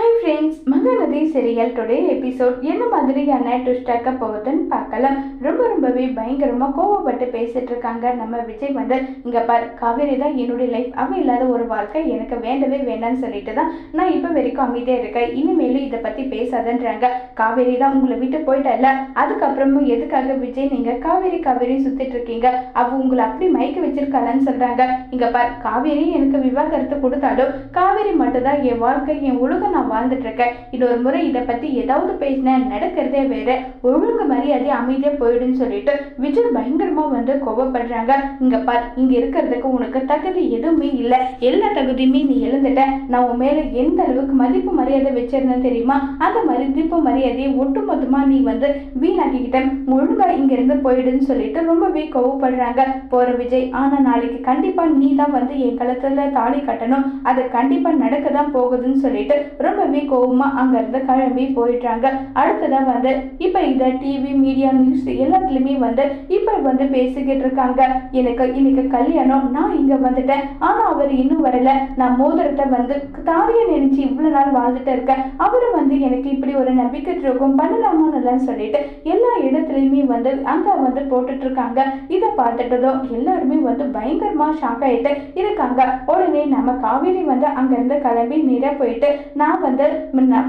I'm friends Mahanadi serial today episode என்ன மாதிரியான ட்விஸ்டாக்க போகுதுன்னு பார்க்கலாம். ரொம்ப ரொம்பவே பயங்கரமாக கோவப்பட்டு பேசிட்டு இருக்காங்க நம்ம விஜய் வந்து. இங்கே பார் காவேரி தான் என்னுடைய லைஃப் அவன் இல்லாத ஒரு வாழ்க்கை எனக்கு வேண்டவே வேண்டாம்னு சொல்லிட்டு தான் நான் இப்போ வரைக்கும் அமைதியாக இருக்கேன். இனிமேலும் இதை பற்றி பேசாதன்றாங்க. காவேரி தான் உங்களை விட்டு போயிட்டல. அதுக்கப்புறமும் எதுக்காக விஜய் நீங்கள் காவேரி காவேரி சுற்றிட்டு இருக்கீங்க? அவ உங்களை அப்படி மயக்க வச்சிருக்காளன்னு சொல்கிறாங்க இங்கே பார் காவேரி எனக்கு விவாகரத்து கொடுத்தாலும் காவேரி மட்டும்தான் என் வாழ்க்கை என் உலகம் நான் வாழ்ந்து இருக்கேன் இன்னொரு முறை இதை பத்தி ஏதாவது பேசினேன் நடக்கிறதே வேற. ஒழுங்கு மரியாதை அமைதியாக போயிடுன்னு சொல்லிட்டு விஜய் பயங்கரமா வந்து கோவப்படுறாங்க. இங்கே பார் இங்கே இருக்கிறதுக்கு உனக்கு தகுதி எதுவுமே இல்லை. எல்லா தகுதியுமே நீ இழந்துட்ட. நான் உன் மேலே எந்த அளவுக்கு மதிப்பு மரியாதை வச்சிருந்தேன் தெரியுமா? அந்த மதிப்பு மரியாதையை ஒட்டுமொத்தமாக நீ வந்து வீணாக்கிக்கிட்டேன் ஒழுங்கா இங்கேருந்து போயிடுன்னு சொல்லிட்டு ரொம்பவே கோவப்படுறாங்க. போகிற விஜய் ஆனால் நாளைக்கு கண்டிப்பாக நீ தான் வந்து என் கழுத்துல தாலி கட்டணும். அது கண்டிப்பாக நடக்க தான் போகுதுன்னு சொல்லிட்டு ரொம்பவே கோபமா அங்க இருந்து கிளம்பி போயிடுறாங்க. அடுத்ததா வந்து இப்ப இத டிவி மீடியா நியூஸ் எல்லாத்துலயுமே வந்து இப்ப வந்து பேசிக்கிட்டு இருக்காங்க. எனக்கு இன்னைக்கு கல்யாணம் நான் இங்க வந்துட்டேன். ஆனா அவர் இன்னும் வரல. நான் மோதிரத்தை வந்து தாலியை நினைச்சு இவ்வளவு நாள் வாழ்ந்துட்டு இருக்கேன். அவரு வந்து எனக்கு இப்படி ஒரு நம்பிக்கை துரோகம் பண்ணலாமான்னு சொல்லிட்டு எல்லா இடத்துலயுமே வந்து அங்க வந்து போட்டுட்டு இருக்காங்க. இதை பார்த்துட்டதும் எல்லாருமே வந்து பயங்கரமா ஷாக் ஆயிட்டு இருக்காங்க. உடனே நம்ம காவேரி வந்து அங்க இருந்து கிளம்பி நேராக போயிட்டு நான் வந்து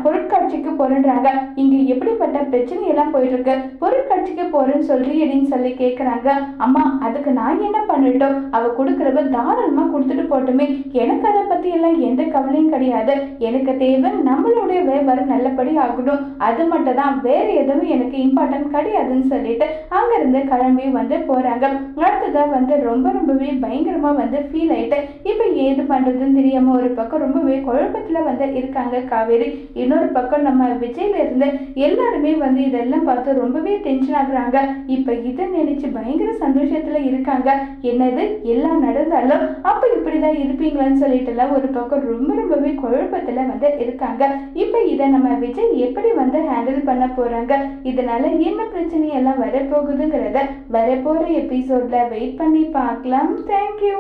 பொருட்காட்சிக்கு போகிறேன்றாங்க இங்க எப்படிப்பட்ட பிரச்சனை எல்லாம் போயிட்டு இருக்கு பொருட்காட்சிக்கு போறேன்னு சொல்லி அப்படின்னு சொல்லி கேட்குறாங்க அம்மா அதுக்கு நான் என்ன பண்ணட்டும்? அவ கொடுக்கறவ தாராளமா கொடுத்துட்டு போட்டுமே. எனக்கு அதை பத்தி எல்லாம் எந்த கவலையும் கிடையாது. எனக்கு தேவை நம்மளுடைய வியாபாரம் நல்லபடி ஆகணும். அது மட்டும் தான் வேற எதுவும் எனக்கு இம்பார்ட்டன்ட் கிடையாதுன்னு சொல்லிட்டு அங்க இருந்து கிளம்பி வந்து போறாங்க. அடுத்ததா வந்து ரொம்ப ரொம்பவே பயங்கரமா வந்து ஃபீல் ஆயிட்டு இப்ப ஏது பண்ணுறதுன்னு தெரியாமல் ஒரு பக்கம் ரொம்பவே குழப்பத்தில் வந்து இருக்காங்க காவேரி. இன்னொரு பக்கம் நம்ம விஜய்ல இருந்து எல்லாருமே வந்து இதெல்லாம் பார்த்து ரொம்பவே டென்ஷன் ஆகுறாங்க. இப்போ இதை நினச்சி பயங்கர சந்தோஷத்தில் இருக்காங்க. என்னது எல்லாம் நடந்தாலும் அப்போ இப்படி தான் இருப்பீங்களான்னு சொல்லிட்டுலாம் ஒரு பக்கம் ரொம்ப ரொம்பவே குழப்பத்தில் வந்து இருக்காங்க. இப்போ இதை நம்ம விஜய் எப்படி வந்து ஹேண்டில் பண்ண போகிறாங்க இதனால என்ன பிரச்சனையெல்லாம் வரப்போகுதுங்கிறத வரப்போகிற எபிசோடில் வெயிட் பண்ணி பார்க்கலாம். தேங்க்யூ